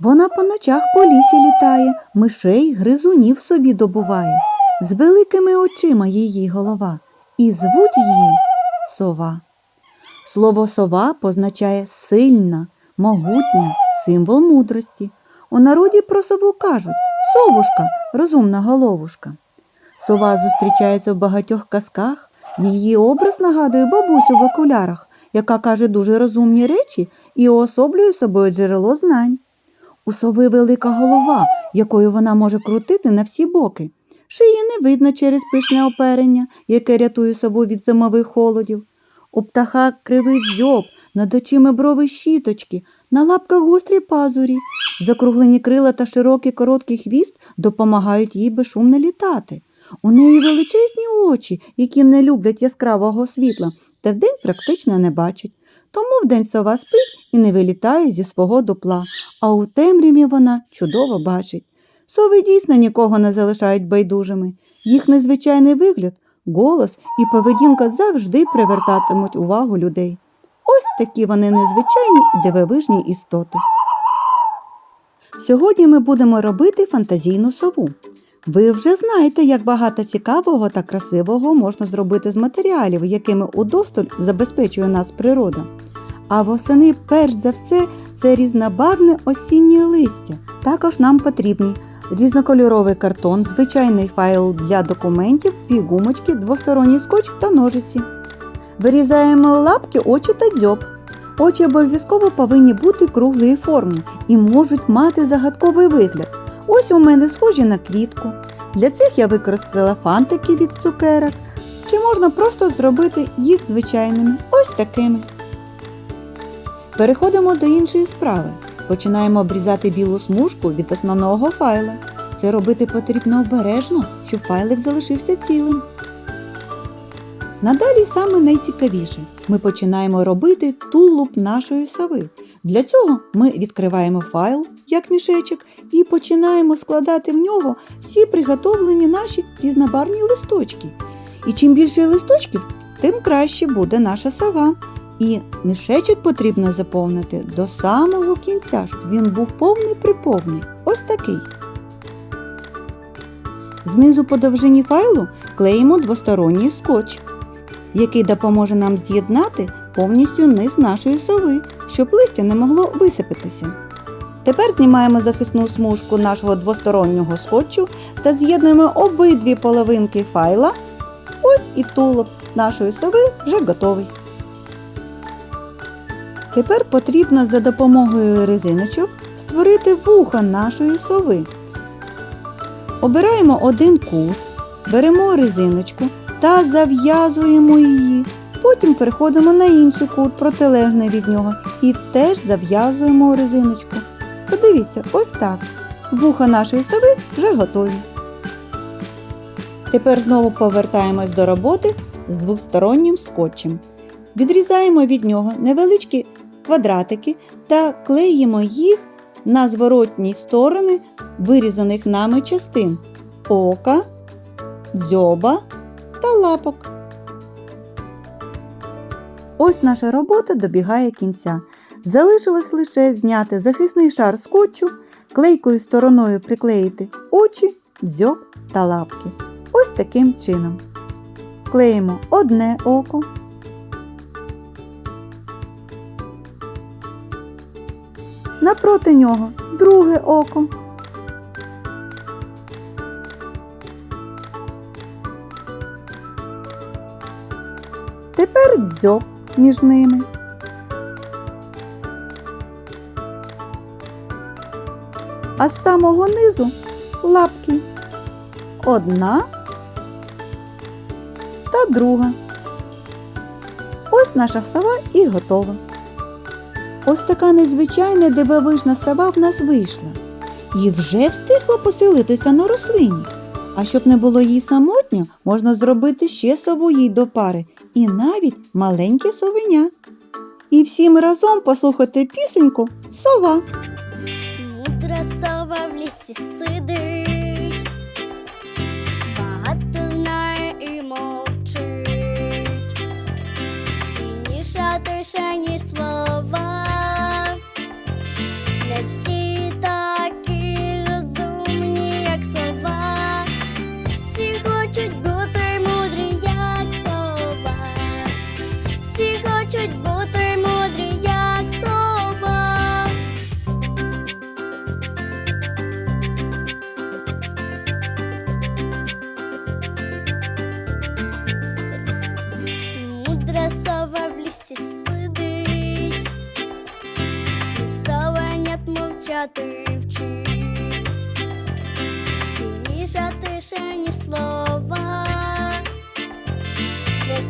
Вона по ночах по лісі літає, мишей, гризунів собі добуває. З великими очима її голова, і звуть її сова. Слово сова позначає сильна, могутня, символ мудрості. У народі про сову кажуть совушка, розумна головушка. Сова зустрічається в багатьох казках. Її образ нагадує бабусю в окулярах, яка каже дуже розумні речі і уособлює собою джерело знань. У сови велика голова, якою вона може крутити на всі боки. Шиї не видно через пишне оперення, яке рятує сову від зимових холодів. У птаха кривий дзьоб, над очима брови щіточки, на лапках гострі пазурі. Закруглені крила та широкий короткий хвіст допомагають їй безшумно літати. У неї величезні очі, які не люблять яскравого світла, та вдень практично не бачать. Тому вдень сова спить і не вилітає зі свого дупла, а у темряві вона чудово бачить. Сови дійсно нікого не залишають байдужими. Їх незвичайний вигляд, голос і поведінка завжди привертатимуть увагу людей. Ось такі вони незвичайні і дивовижні істоти. Сьогодні ми будемо робити фантазійну сову. Ви вже знаєте, як багато цікавого та красивого можна зробити з матеріалів, якими удосталь забезпечує нас природа. А восени, перш за все, це різнобарвне осіннє листя. Також нам потрібні різнокольоровий картон, звичайний файл для документів, дві гумочки, двосторонній скотч та ножиці. Вирізаємо лапки, очі та дзьоб. Очі обов'язково повинні бути круглої форми і можуть мати загадковий вигляд. Ось у мене схожі на квітку. Для цих я використала фантики від цукерок. Чи можна просто зробити їх звичайними, ось такими. Переходимо до іншої справи. Починаємо обрізати білу смужку від основного файла. Це робити потрібно обережно, щоб файлик залишився цілим. Надалі саме найцікавіше. Ми починаємо робити тулуб нашої сови. Для цього ми відкриваємо файл як мішечок і починаємо складати в нього всі приготовлені наші різнобарвні листочки. І чим більше листочків, тим краще буде наша сова. І мішечок потрібно заповнити до самого кінця, щоб він був повний приповний. Ось такий. Знизу по довжині файлу клеїмо двосторонній скотч, який допоможе нам з'єднати повністю низ нашої сови, щоб листя не могло висипатися. Тепер знімаємо захисну смужку нашого двостороннього скотчу та з'єднуємо обидві половинки файла. Ось і тулуб нашої сови вже готовий. Тепер потрібно за допомогою резиночок створити вуха нашої сови. Обираємо один кут, беремо резиночку та зав'язуємо її. Потім переходимо на інший кут, протилежний від нього, і теж зав'язуємо резиночку. Подивіться, ось так. Вуха нашої сови вже готові. Тепер знову повертаємось до роботи з двостороннім скотчем. Відрізаємо від нього невеличкі квадратики та клеїмо їх на зворотній сторони вирізаних нами частин ока, дзьоба та лапок. Ось наша робота добігає кінця. Залишилось лише зняти захисний шар скотчу, клейкою стороною приклеїти очі, дзьоб та лапки. Ось таким чином. Клеїмо одне око. Напроти нього друге око. Тепер дзьоб між ними. А з самого низу лапки. Одна та друга. Ось наша сова і готова. Ось така незвичайна дивовижна сова в нас вийшла. І вже встигла поселитися на рослині. А щоб не було їй самотньо, можна зробити ще сову їй до пари і навіть маленьке совеня. І всім разом послухати пісеньку Сова. Мудра сова в лісі сидить, мовчати вчить, цінніша тиша, ніж слова, вже